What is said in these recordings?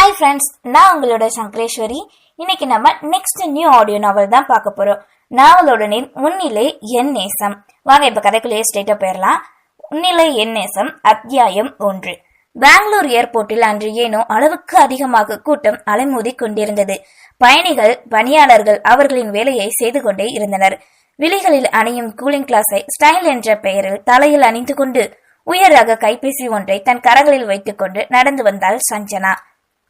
Hi friends நான் உங்களோட சங்கரேஸ்வரி. இன்னைக்கு நம்ம நெக்ஸ்ட் நியூ ஆடியோ நாவல் தான் பார்க்க போறோம். நாவலோட நேம் முன்னிலை என் நேசம். வாங்க இப்ப கதைக்குள்ளேயே ஸ்டேட்டா போயிடலாம் முன்னிலை என் நேசம் அத்தியாயம் ஒன்று. பெங்களூர் ஏர்போர்ட்டில் அன்று ஏனோ அளவுக்கு அதிகமாக கூட்டம் அலைமோதி கொண்டிருந்தது. பயணிகள் பணியாளர்கள் அவர்களின் வேலையை செய்து கொண்டே இருந்தனர். விழிகளில் அணியும் கூலிங் கிளாஸை ஸ்டைல் என்ற பெயரில் தலையில் அணிந்து கொண்டு உயர் ரக கைபேசி ஒன்றை தன் கரங்களில் வைத்துக்கொண்டு நடந்து வந்தாள் சஞ்சனா.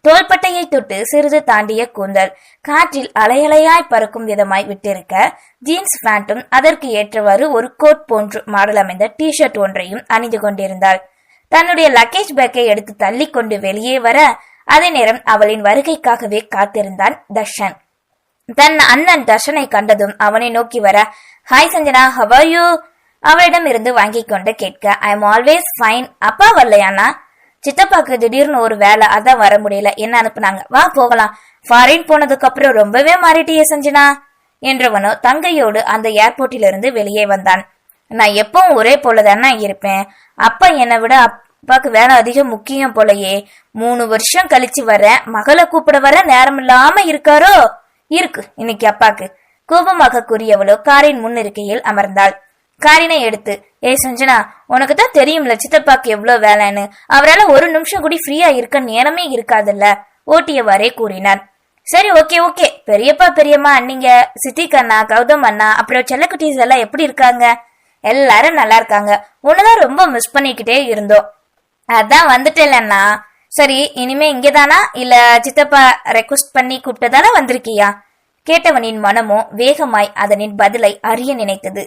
தோள்பட்டையை தொட்டு சிறிது தாண்டிய கூந்தல் காற்றில் அலையலையாய் பறக்கும் விதமாய் விட்டிருக்க ஜீன்ஸ் பேண்ட்டும் அதற்கு ஏற்றவாறு ஒரு கோட் போன்று மாடல் அமைந்த டி ஷர்ட் ஒன்றையும் அணிந்து கொண்டிருந்தாள். தன்னுடைய லக்கேஜ் பேக்கை எடுத்து தள்ளி கொண்டு வெளியே வர அதே நேரம் அவளின் வருகைக்காகவே காத்திருந்தான் தர்ஷன். தன் அண்ணன் தர்ஷனை கண்டதும் அவனை நோக்கி வர ஹாய் சஞ்சனா ஹவ் யூ அவளிடம் இருந்து வாங்கி கொண்டு கேட்க ஐ எம் ஆல்வேஸ் ஃபைன் அப்பா வரலையானா சித்தப்பாக்கு திடீர்னு ஒரு வேலை அதான் வர முடியல. என்ன அனுப்புனாங்க? வா போகலாம். ஃபாரின் போனதுக்கு அப்புறம் ரொம்பவே மாறிட்டியே செஞ்சனா என்றவனோ தங்கையோடு அந்த ஏர்போர்ட்டில் இருந்து வெளியே வந்தான். நான் எப்பவும் ஒரே போலதானே இருப்பேன். அப்பா என்னை விட அப்பாக்கு வேலை அதிகம் முக்கியம் போலயே. மூணு வருஷம் கழிச்சு வர மகளை கூப்பிட வர நேரம் இல்லாம இருக்காரோ? இருக்கு இன்னைக்கு அப்பாக்கு. கோபமாக கூறியவளோ காரின் முன்னிருக்கையில் அமர்ந்தாள். காரினை எடுத்து ஏய் சஞ்சனா உனக்கு தான் தெரியும்ல சித்தப்பாக்கு எவ்வளவு வேலைன்னு. அவரால் ஒரு நிமிஷம் கூட ஃப்ரீயா இருக்க நேரமே இருக்காதுல்ல ஓட்டியவாறே கூறினார் சரி ஓகே ஓகே. பெரியப்பா பெரியம்மா அண்ணிங்க சித்திக் அண்ணா கௌதம் அண்ணா அப்புறம் செல்லக்குட்டீஸ் எல்லாம் எப்படி இருக்காங்க? எல்லாரும் நல்லா இருக்காங்க. உன்னதான் ரொம்ப மிஸ் பண்ணிக்கிட்டே இருந்தோம். அதான் வந்துட்டேலண்ணா சரி இனிமே இங்கேதானா? இல்ல சித்தப்பா ரெக்வஸ்ட் பண்ணி கூப்பிட்டதானா வந்திருக்கியா? கேட்டவனின் மனமோ வேகமாய் அதனின் பதிலை அறிய நினைத்தது.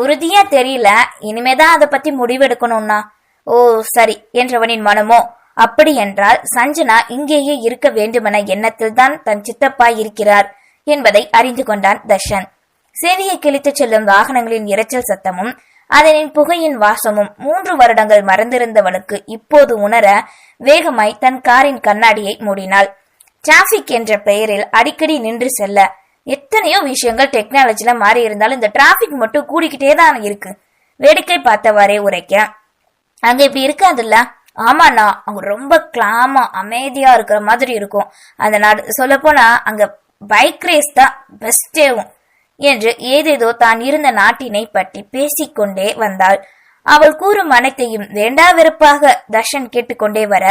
உறுதியா தெரியல. இனிமேதான் அதை பத்தி முடிவெடுக்கணும்னா. ஓ சரி என்றவனின் மனமோ. அப்படி என்றால் சஞ்சனா இங்கேயே இருக்க வேண்டுமென எண்ணத்தில் தான் தன் சித்தப்பா இருக்கிறார் என்பதை அறிந்து கொண்டான் தர்ஷன். செவியை கிழித்துச் செல்லும் வாகனங்களின் இரைச்சல் சத்தமும் அதனின் புகையின் வாசமும் மூன்று வருடங்கள் மறந்திருந்தவளுக்கு இப்போது உணர வேகமாய் தன் காரின் கண்ணாடியை மூடினாள். டிராபிக் என்ற பெயரில் அடிக்கடி நின்று செல்ல எத்தனையோ விஷயங்கள் டெக்னாலஜில மாறி இருந்தாலும் இந்த டிராபிக் மட்டும் கூடிக்கிட்டே தான் இருக்கு. வேடிக்கை பார்த்தவாறே உரைக்க அங்க இப்படி இருக்காதுல்ல ஆமாண்ணா அவங்க ரொம்ப கிளாமா அமைதியா இருக்கிற மாதிரி இருக்கும். அந்த நாடு சொல்ல போனா அங்க பைக் ரேஸ் தான் பெஸ்டேவும் என்று ஏதேதோ தான் இருந்த நாட்டினை பற்றி பேசிக்கொண்டே வந்தாள். அவள் கூறும் அனைத்தையும் வேண்டா வெறுப்பாக தர்ஷன் கேட்டுக்கொண்டே வர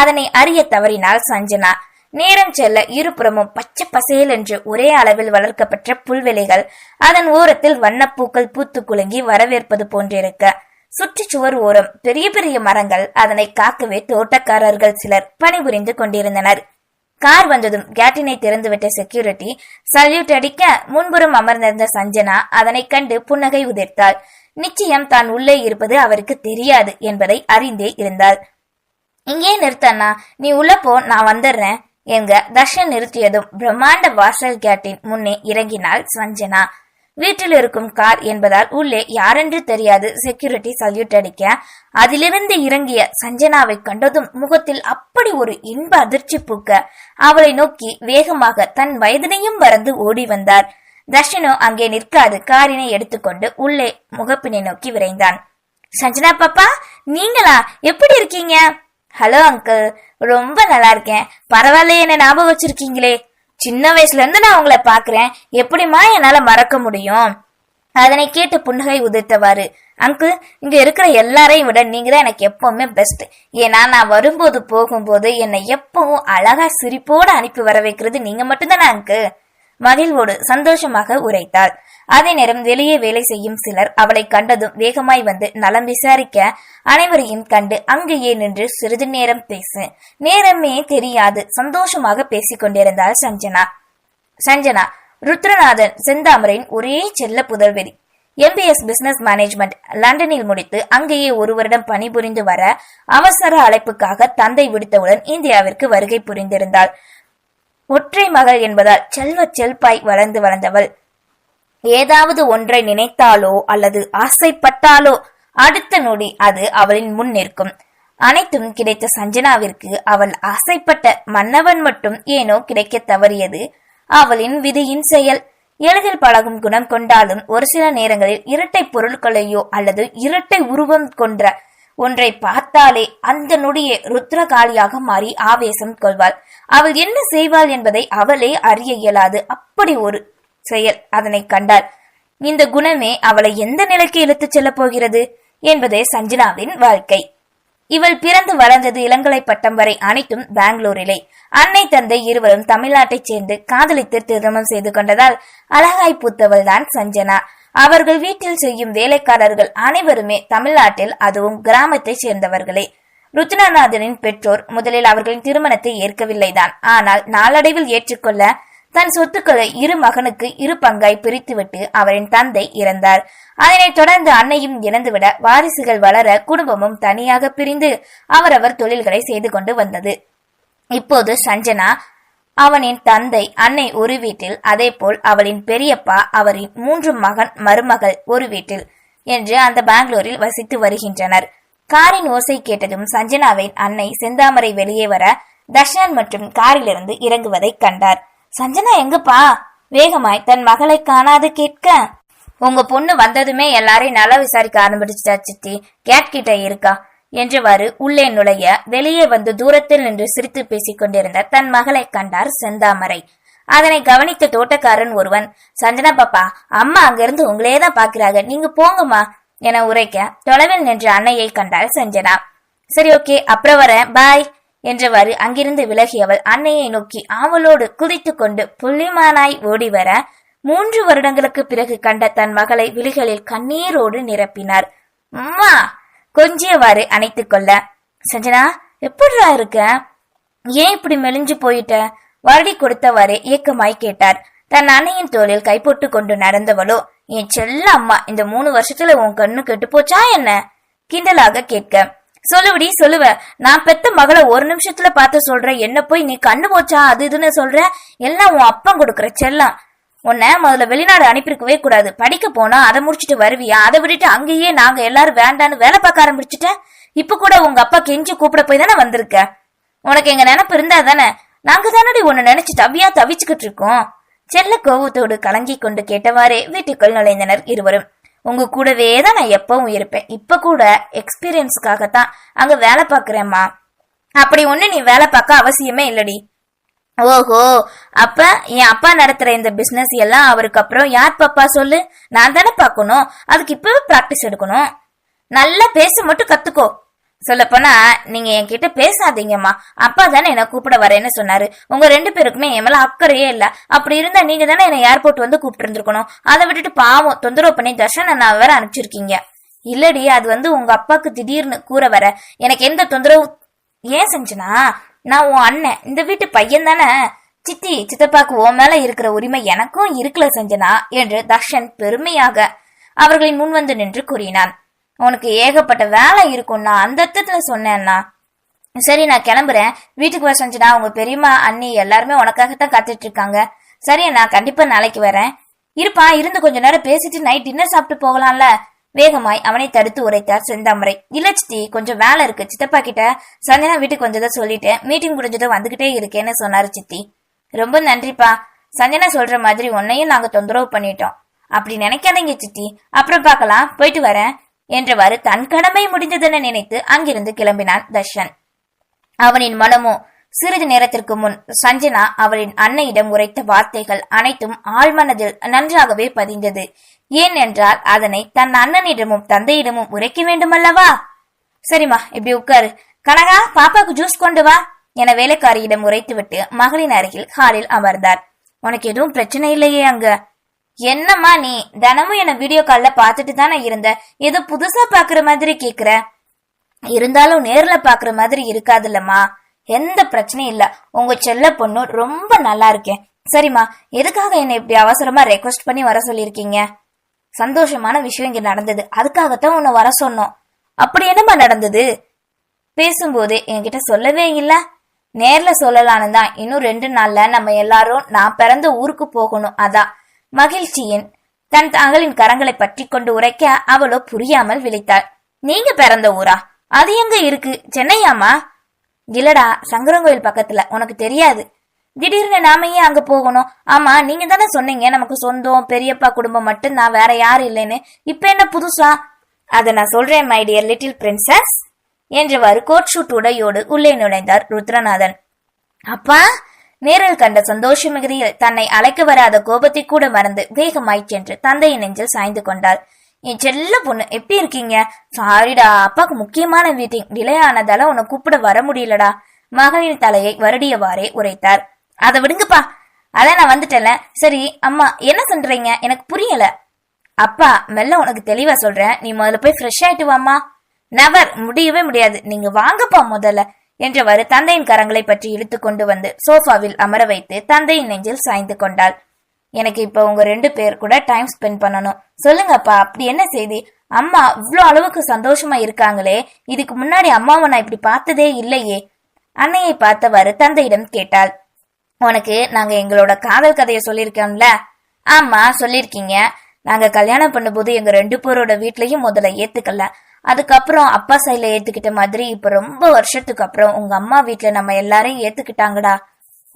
அதனை அறிய தவறினாள் சஞ்சனா. நேரம் செல்ல இருபுறமும் பச்சை பசேல் என்று ஒரே அளவில் வளர்க்கப்பட்ட புல்வெளிகள் அதன் ஓரத்தில் வண்ணப்பூக்கள் பூத்து குலுங்கி வரவேற்பது போன்றிருக்க. சுற்றுச்சுவர் ஓரம் பெரிய பெரிய மரங்கள் அதனை காக்கவே தோட்டக்காரர்கள் சிலர் பணிபுரிந்து கொண்டிருந்தனர். கார் வந்ததும் கேட்டினை திறந்துவிட்ட செக்யூரிட்டி சல்யூட் அடிக்க முன்புறம் அமர்ந்திருந்த சஞ்சனா அதனை கண்டு புன்னகை உதிர்த்தாள். நிச்சயம் தான் உள்ளே இருப்பது அவருக்கு தெரியாது என்பதை அறிந்தே இருந்தாள். இங்கே நிறுத்தண்ணா நீ உள்ள போ நான் வந்துடுறேன். என்க தர்ஷன் நிறுத்தியதும் பிரம்மாண்ட வாசல் கேட்டின் முன்னே இறங்கினாள் சஞ்சனா. வீட்டில் இருக்கும் கார் என்பதால் உள்ளே யாரென்று தெரியாது செக்யூரிட்டி சல்யூட் அடிக்க. அதிலிருந்து இறங்கிய சஞ்சனாவை கண்டதும் முகத்தில் அப்படி ஒரு இன்ப அதிர்ச்சி பூக்க. அவளை நோக்கி வேகமாக தன் வயதினையும் மறந்து ஓடி வந்தார். தர்ஷனோ அங்கே நிற்காது காரினை எடுத்துக்கொண்டு உள்ளே முகப்பினை நோக்கி விரைந்தான். சஞ்சனா பாப்பா நீங்களா? எப்படி இருக்கீங்க? ஹலோ அங்கிள் ரொம்ப நல்லா இருக்கேன் பரவாயில்ல என்ன ஞாபகம் வச்சிருக்கீங்களே. சின்ன வயசுல இருந்து நான் உங்களை பாக்குறேன் எப்படிம்மா என்னால மறக்க முடியும்? அதனை கேட்டு புன்னகை உதிர்த்தவாறு அங்கிள் இங்க இருக்கிற எல்லாரையும் விட நீங்க தான் எனக்கு எப்பவுமே பெஸ்ட் ஏன்னா நான் வரும்போது போகும்போது என்னை எப்பவும் அழகா சிரிப்போட அனுப்பி வர வைக்கிறது நீங்க மட்டும்தானே அங்கிள்? மகிழ்வோடு சந்தோஷமாக உரைத்தாள் அதே நேரம் வெளியே வேலை செய்யும் சிலர் அவளை கண்டதும் வேகமாய் வந்து நலம் விசாரிக்க அனைவரையும் கண்டு அங்கேயே நின்று சிறிது நேரம் பேசு. நேரமே தெரியாது. சந்தோஷமாக பேசிக் கொண்டிருந்தாள் சஞ்சனா. சஞ்சனா ருத்ரநாதன் செந்தாமரின் ஒரே செல்ல புதல்வெறி. எம்பிஎஸ் பிசினஸ் மேனேஜ்மெண்ட் லண்டனில் முடித்து அங்கேயே ஒரு வருடம் பணிபுரிந்து வர அவசர அழைப்புக்காக தந்தை விடுத்தவுடன் இந்தியாவிற்கு வருகை புரிந்திருந்தாள். ஒற்றை மகள் என்பதால் செல்வ செல்பாய் வளர்ந்து வளர்ந்தவள். ஏதாவது ஒன்றை நினைத்தாலோ அல்லது ஆசைப்பட்டாலோ அடுத்த நொடி அது அவளின் முன் நிற்கும். அனைத்தும் கிடைத்த சஞ்சனாவிற்கு அவள் ஆசைப்பட்ட மன்னவன் மட்டும் ஏனோ கிடைக்க தவறியது. அவளின் விதியின் செயல். எளிதில் பழகும் குணம் கொண்டாலும் ஒரு சில நேரங்களில் இரட்டை பொருட்களையோ அல்லது இரட்டை உருவம் கொன்ற ஒன்றை பார்த்தாலே அந்த நொடியே ருத்ரகாளியாக மாறி ஆவேசம் கொள்வாள். அவள் என்ன செய்வாள் என்பதை அவளே அறிய இயலாது. அப்படி ஒரு செயல் அதனை கண்டாள். இந்த குணமே அவளை எந்த நிலைக்கு இழுத்துச் செல்லப் போகிறது என்பதே சஞ்சனாவின் வாழ்க்கை. இவள் பிறந்து வளர்ந்தது இளங்கலை பட்டம் வரை அனைத்தும் பெங்களூரிலே. அன்னை தந்தை இருவரும் தமிழ்நாட்டைச் சேர்ந்து காதலித்து திருமணம் செய்து கொண்டதால் அழகாய் பூத்தவள் தான் சஞ்சனா. அவர்கள் வீட்டில் செய்யும் வேலைக்காரர்கள் அனைவருமே தமிழ்நாட்டில் அதுவும் கிராமத்தைச் சேர்ந்தவர்களே. ருத்னநாதனின் பெற்றோர் முதலில் அவர்களின் திருமணத்தை ஏற்கவில்லைதான். ஆனால் நாளடைவில் ஏற்றுக்கொள்ள தன் சொத்துக்களை இரு மகனுக்கு இரு பங்காய் பிரித்துவிட்டு அவரின் தந்தை இறந்தார். அதனைத் தொடர்ந்து அன்னையும் இறந்துவிட வாரிசுகள் வளர குடும்பமும் தனியாக பிரிந்து அவரவர் தொழில்களை செய்து கொண்டு வந்தது. இப்போது சஞ்சனா அவனின் தந்தை அன்னை ஒரு வீட்டில் அதேபோல் அவளின் பெரியப்பா அவரின் மூன்று மகன் மருமகள் ஒரு வீட்டில் என்று அந்த பெங்களூரில் வசித்து வருகின்றனர். காரின் ஓசை கேட்டதும் சஞ்சனாவின் அன்னை செந்தாமரை வெளியே வர தர்ஷனன் மற்றும் காரிலிருந்து இறங்குவதைக் கண்டார். சஞ்சனா எங்கப்பா? வேகமாய் தன் மகளை காணாது கேட்க? உங்க பொண்ணு வந்ததுமே எல்லாரையும் நல்லா விசாரிக்க ஆரம்பிச்சுட்டா சித்தி. கேட் கிட்ட இருக்கா. என்றவாறு உள்ளே நுழைய வெளியே வந்து தூரத்தில் நின்று சிரித்து பேசிக் கொண்டிருந்த தன் மகளை கண்டார் செந்தாமரை. அதனை கவனித்த தோட்டக்காரன் ஒருவன் சஞ்சனா பாப்பா அம்மா அங்கிருந்து உங்களே தான் பாக்குறாங்க நீங்க போங்கம்மா என உரைக்க தொலைவில் நின்ற அன்னையை கண்டாள் சஞ்சனா. சரி ஓகே அப்புறம் வர பாய் என்றவாறு அங்கிருந்து விலகியவள் அன்னையை நோக்கி ஆவலோடு குதித்து கொண்டு புள்ளிமானாய் ஓடி வர மூன்று வருடங்களுக்கு பிறகு கண்ட தன் மகளை விழிகளில் கண்ணீரோடு நிரப்பினார். அம்மா கொஞ்சியவாறு அணைத்துக் கொள்ள. சஞ்சனா எப்படிரா இருக்க? ஏன் இப்படி மெலிஞ்சு போயிட்ட? வருடி கொடுத்தவாறு ஏக்கமாய் கேட்டார். தன் அன்னையின் தோளில் கைப்போட்டு கொண்டு நடந்தவளோ என் செல்ல அம்மா இந்த மூணு வருஷத்துல உன் கண்ணு கெட்டு போச்சா என்ன? கிண்டலாக கேட்க. சொல்லுவடி சொல்லுவ. நான் பெத்த மகளை ஒரு நிமிஷத்துல பார்த்து சொல்றேன். என்ன போய் நீ கண்ணு போச்சா? அது இதுன்னு சொல்ற? எல்லாம் உன் அப்பன் கொடுக்குற செல்லம். உன்னை முதல்ல வெளிநாடு அனுப்பியிருக்கவே கூடாது. படிக்க போனா அதை முடிச்சுட்டு வருவியா? அதை விட்டுட்டு அங்கேயே நாங்க எல்லாரும் வேண்டான்னு வேலை பார்க்க ஆரம்பிச்சுட்டேன் இப்ப கூட உங்க அப்பா கெஞ்சி கூப்பிட போய் தானே வந்திருக்க? உனக்கு எங்க நினப்பு இருந்தா தானே? நாங்க தானடி உன்னை நினைச்சு தவியா தவிச்சுக்கிட்டு இருக்கோம். செல்ல கோவத்தோடு கலங்கி கொண்டு கேட்டவாறே வீட்டுக்குள் நுழைந்தனர் இருவரும். உங்க கூடவே தான் நான் எப்பவும் இருப்பேன். இப்ப கூட எக்ஸ்பீரியன்ஸுக்காகத்தான் அங்க வேலை பாக்குறேம்மா அப்படி ஒண்ணு நீ வேலை பார்க்க அவசியமே இல்லடி. ஓஹோ அப்ப என் அப்பா நடத்துற இந்த பிசினஸ் எல்லாம் அவருக்கு அப்புறம் யார் பாப்பா சொல்லு? நான் தானே பார்க்கணும் அதுக்கு இப்பவே பிராக்டிஸ் எடுக்கணும். நல்லா பேச மட்டும் கத்துக்கோ. சொல்லப்போனா நீங்க என்கிட்ட பேசாதீங்கம்மா. அப்பா தானே என்ன கூப்பிட வரேன்னு சொன்னாரு. உங்க ரெண்டு பேருக்குமே என் மேல அக்கறையே இல்ல. அப்படி இருந்தா நீங்க தானே என்ன ஏர்போர்ட் வந்து கூப்பிட்டு இருந்திருக்கணும். அதை விட்டுட்டு பாவம் தொந்தரவு பண்ணி தர்ஷன் அண்ணா வேற அனுப்பிச்சிருக்கீங்க. இல்லடி அது வந்து உங்க அப்பாக்கு திடீர்னு கூற வர. எனக்கு எந்த தொந்தரவு ஏன் செஞ்சனா? நான் உன் அண்ணன். இந்த வீட்டு பையன் தானே? சித்தி சித்தப்பாக்கு உன் மேல இருக்கிற உரிமை எனக்கும் இருக்கல செஞ்சனா என்று தர்ஷன் பெருமையாக அவர்களின் முன் வந்து நின்று கூறினான். உனக்கு ஏகப்பட்ட வேலை இருக்கும்னா அந்த அர்த்தத்துல சொன்னேன்னா. சரி நான் கிளம்புறேன். வீட்டுக்கு வர செஞ்சனா உங்க பெரியம்மா அண்ணி எல்லாருமே உனக்காகத்தான் காத்துட்டு இருக்காங்க. சரி நான் கண்டிப்பா நாளைக்கு வரேன். இருப்பா இருந்து கொஞ்ச நேரம் பேசிட்டு நைட் டின்னர் சாப்பிட்டு போகலாம்ல. வேகமாய் அவனை தடுத்து உரைத்தார் செந்தாமரை. இல்ல சித்தி கொஞ்சம் வேலை இருக்கு. சித்தப்பா கிட்ட சந்தனா வீட்டுக்கு வந்ததை சொல்லிட்டு மீட்டிங் முடிஞ்சதும் வந்துகிட்டே இருக்கேன்னு சொன்னாரு சித்தி. ரொம்ப நன்றிப்பா. சஞ்சனா சொல்ற மாதிரி உன்னையும் நாங்க தொந்தரவு பண்ணிட்டோம். அப்படி நினைக்காதீங்க சித்தி. அப்புறம் பார்க்கலாம். போயிட்டு வரேன். என்றவாறு தன் கடமை முடிந்ததென நினைத்து அங்கிருந்து கிளம்பினான் தர்ஷன். அவனின் மனமோ சிறிது நேரத்திற்கு முன் சஞ்சனா அவளின் அன்னையிடம் உரைத்த வார்த்தைகள் அனைத்தும் ஆழ்மனதில் நன்றாகவே பதிந்தது. ஏன் என்றால் அதனை தன் அண்ணனிடமும் தந்தையிடமும் உரைக்க வேண்டுமல்லவா? சரிம்மா இப்படி உட்காரு. கனகா பாப்பாக்கு ஜூஸ் கொண்டு வா என வேலைக்காரியிடம் உரைத்துவிட்டு மகளின் அருகில் ஹாலில் அமர்ந்தார். உனக்கு எதுவும் பிரச்சனை இல்லையே அங்க? என்னம்மா நீ? தினமும் என்ன வீடியோ கால்ல பாத்துட்டு தானே இருந்த? ஏதோ புதுசா பாக்குற மாதிரி கேக்குற. இருந்தாலும் நேர்ல பாக்குற மாதிரி இருக்காதுல்லம்மா. எந்த பிரச்சனையும் இல்ல. உங்க செல்ல பொண்ணு ரொம்ப நல்லா இருக்கேன் சரிம்மா எதுக்காக என்னை இப்படி அவசரமா ரெக்வஸ்ட் பண்ணி வர சொல்லியிருக்கீங்க? சந்தோஷமான விஷயம் இங்க நடந்தது. அதுக்காகத்தான் உன்னை வர சொன்னோம். அப்படி என்னம்மா நடந்தது? பேசும்போது என்கிட்ட சொல்லவே இல்ல. நேர்ல சொல்லலான்னு தான் இன்னும் ரெண்டு நாள்ல நம்ம எல்லாரும் நான் பிறந்த ஊருக்கு போகணும். அதான் மகிழ்ச்சியின் தன் தங்களின் கரங்களை பற்றி கொண்டு உரைக்க அவளோ புரியாமல் விழித்தாள். நீங்க பிறந்த ஊரா? அது எங்க இருக்கு? சென்னையாமா இல்லடா சங்கரங்கோயில் பக்கத்துல. உனக்கு தெரியாது. திடீர்னு நாம ஏன் அங்க போகணும்? ஆமா நீங்க தானே சொன்னீங்க நமக்கு சொந்தம் பெரியப்பா குடும்பம் மட்டும் நான் வேற யாரும் இல்லைன்னு. இப்ப என்ன புதுசா? அத நான் சொல்றேன் மை டியர் லிட்டில் பிரின்சஸ் என்றவாறு கோட் ஷூட் உடையோடு உள்ளே நுழைந்தார் ருத்ரநாதன். அப்பா நேரில் கண்ட சந்தோஷ மிகுதியில் தன்னை அழைக்க வராத கோபத்தை கூட மறந்து வேகமாய் சென்று தந்தையின் நெஞ்சில் சாய்ந்து கொண்டாள். என் செல்ல பொண்ணு எப்படி இருக்கீங்க? சாரிடா அப்பாவுக்கு முக்கியமான மீட்டிங் டிலே ஆனதால உன்னை கூப்பிட வர முடியலடா. மகளின் தலையை வருடியவாறே உரைத்தார். அதை விடுங்கப்பா. அதான் நான் வந்துட்டேன்ல. சரி அம்மா என்ன சொல்றீங்க? எனக்கு புரியல. அப்பா மெல்ல உனக்கு தெளிவா சொல்றேன். நீ முதல்ல போய் ஃப்ரெஷ் ஆயிட்டு வாமா நவர் முடியவே முடியாது. நீங்க வாங்கப்பா முதல்ல என்றவாறு தந்தையின் கரங்களை பற்றி இழுத்து கொண்டு வந்து சோஃபாவில் அமர வைத்து தந்தையின் நெஞ்சில் சாய்ந்து கொண்டாள். எனக்கு இப்ப உங்க ரெண்டு பேர் கூட டைம் ஸ்பெண்ட் பண்ணணும். சொல்லுங்கப்பா அப்படி என்ன செய்தி? அம்மா இவ்ளோ அளவுக்கு சந்தோஷமா இருக்காங்களே. இதுக்கு முன்னாடி அம்மாவை நான் இப்படி பார்த்ததே இல்லையே. அன்னையை பார்த்தவாறு தந்தையிடம் கேட்டாள். உனக்கு நாங்க எங்களோட காதல் கதையை சொல்லியிருக்கோம்ல? ஆமா சொல்லிருக்கீங்க நாங்க கல்யாணம் பண்ணும்போது எங்க ரெண்டு பேரோட வீட்லயும் முதல்ல ஏத்துக்கல. அதுக்கப்புறம் அப்பா சைட்ல ஏத்துக்கிட்ட மாதிரி இப்ப ரொம்ப வருஷத்துக்கு அப்புறம் உங்க அம்மா வீட்டுல நம்ம எல்லாரையும் ஏத்துக்கிட்டாங்கடா.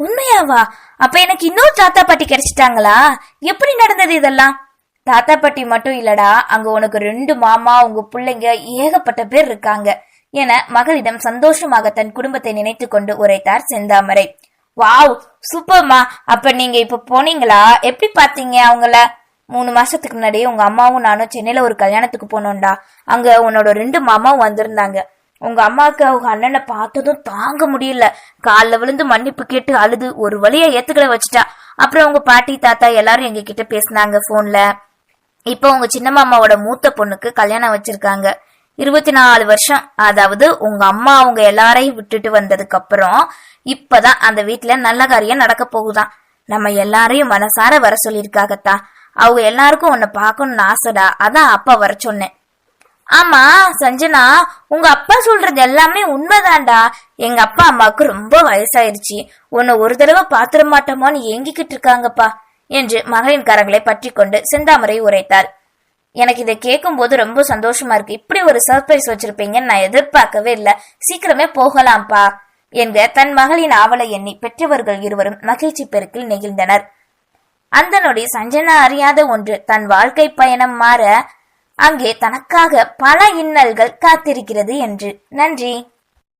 உண்மையாவா? அப்ப எனக்கு இன்னொரு தாத்தா பாட்டி கிடைச்சிட்டாங்களா? எப்படி நடந்தது இதெல்லாம்? தாத்தா பாட்டி மட்டும் இல்லடா அங்க உனக்கு ரெண்டு மாமா உங்க பிள்ளைங்க ஏகப்பட்ட பேர் இருக்காங்க. என மகளிடம் சந்தோஷமாக தன் குடும்பத்தை நினைத்து கொண்டு உரைத்தார் செந்தாமரை. வாவ் சூப்பர்மா. அப்ப நீங்க இப்ப போனீங்களா? எப்படி பாத்தீங்க அவங்கள? மூணு மாசத்துக்கு முன்னாடியே உங்க அம்மாவும் நானும் சென்னையில ஒரு கல்யாணத்துக்கு போனோம்டா. அங்க உன்னோட ரெண்டு மாமாவும் வந்திருந்தாங்க. உங்க அம்மாவுக்கு அவங்க அண்ணனை பார்த்ததும் தாங்க முடியல. காலில் விழுந்து மன்னிப்பு கேட்டு அழுது ஒரு வழியா ஏத்துக்கல வச்சுட்டா. அப்புறம் உங்க பாட்டி தாத்தா எல்லாரும் எங்க கிட்ட பேசினாங்க போன்ல இப்போ உங்க சின்ன மாமாவோட மூத்த பொண்ணுக்கு கல்யாணம் வச்சிருக்காங்க. இருபத்தி நாலு வருஷம் அதாவது உங்க அம்மா அவங்க எல்லாரையும் விட்டுட்டு வந்ததுக்கு அப்புறம் இப்பதான் அந்த வீட்டுல நல்ல காரியம் நடக்க போகுதான் நம்ம எல்லாரையும் மனசார வர சொல்லியிருக்காகத்தா. அவங்க எல்லாருக்கும் உன்னை பார்க்கணும்னு ஆசைடா. அதான் அப்பா வர சொன்னேன். ஆமா சஞ்சனா உங்க அப்பா சொல்றது எல்லாமே உண்மைதான்டா. எங்க அப்பா அம்மாவுக்கு ரொம்ப வயசாயிருச்சு. உன்னை ஒரு தடவை பாத்திர மாட்டோமோன்னு ஏங்கிக்கிட்டு இருக்காங்கப்பா என்று மகளின் கரங்களை பற்றி கொண்டு செந்தாமரை உரைத்தார். எனக்கு இதை கேட்கும் போது ரொம்ப சந்தோஷமா இருக்கு. இப்படி ஒரு சர்ப்ரைஸ் வச்சிருப்பீங்கன்னு நான் எதிர்பார்க்கவே இல்ல. சீக்கிரமே போகலாம்ப்பா என்க. தன் மகளின் ஆவலை எண்ணி பெற்றவர்கள் இருவரும் மகிழ்ச்சி பெருக்கில் நெகிழ்ந்தனர். அந்த நொடி சஞ்சனா அறியாத ஒன்று தன் வாழ்க்கை பயணம் மாற அங்கே தனக்காக பல இன்னல்கள் காத்திருக்கிறது என்று. நன்றி.